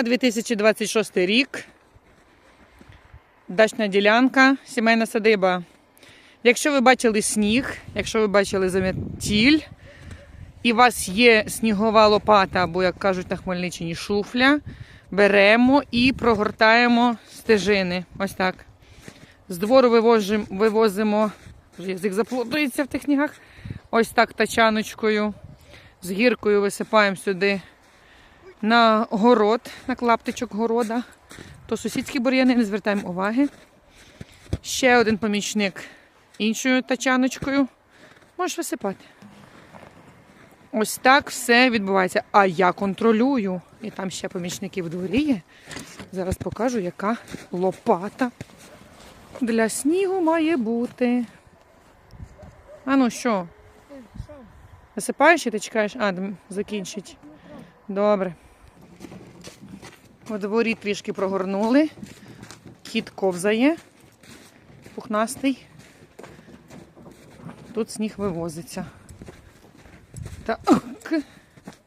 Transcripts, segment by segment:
Зима 2026 рік. Дачна ділянка, сімейна садиба. Якщо ви бачили сніг, якщо ви бачили заметіль, і у вас є снігова лопата, або, як кажуть на Хмельниччині, шуфля, беремо і прогортаємо стежини. Ось так. З двору вивозимо, вивозимо, язик заплутується в тих снігах. Ось так тачаночкою. З гіркою висипаємо сюди на город, на клаптичок города. То сусідські бур'яни, не звертаємо уваги. Ще один помічник іншою тачаночкою. Можеш висипати. Ось так все відбувається. А я контролюю. І там ще помічники в дворі є. Зараз покажу, яка лопата для снігу має бути. А ну що? Висипаєш чи ти чекаєш? А, закінчить. Добре. У дворі трішки прогорнули. Кіт ковзає. Пухнастий. Тут сніг вивозиться. Так,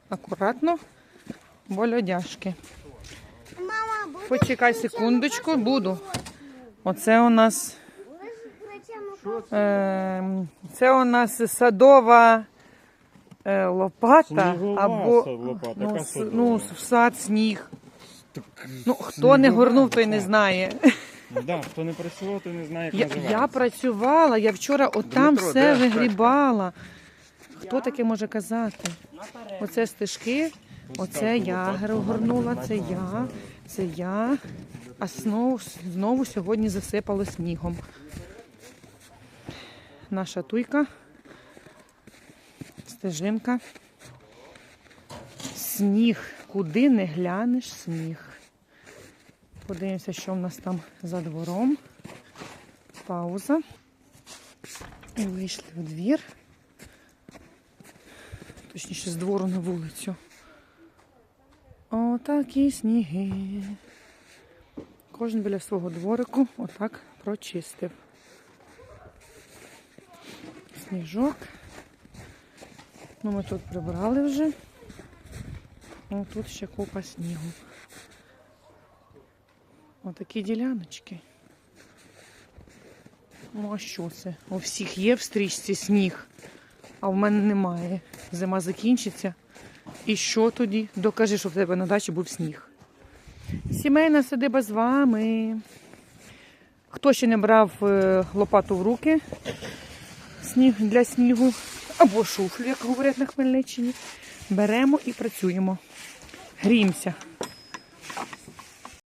акуратно, бо льодяшки. Почекай секундочку, буду. Оце у нас, е, це у нас садова е, лопата або ну, ну, сад сніг. Ну, хто не горнув, той не знає. Да, хто не працював, той не знає, як Я, називається. я працювала, я вчора отам Дмитро, все де вигрібала. Хто таке може казати? Оце стежки, оце я горнула, це я, це я. А знову, знову сьогодні засипало снігом. Наша туйка, стежинка. Сніг. Куди не глянеш сніг. Подивимося, що в нас там за двором. Пауза. Вийшли в двір. Точніше, з двору на вулицю. Отакі сніги. Кожен біля свого дворику отак прочистив. Сніжок. Ну, ми тут прибрали вже. О, тут ще купа снігу. Отакі діляночки. Ну, а що це? У всіх є в стрічці сніг, а в мене немає. Зима закінчиться. І що тоді? Докажи, що в тебе на дачі був сніг. Сімейна садиба з вами. Хто ще не брав е, лопату в руки сніг для снігу або шуфлю, як говорять на Хмельниччині, беремо і працюємо. Грімся.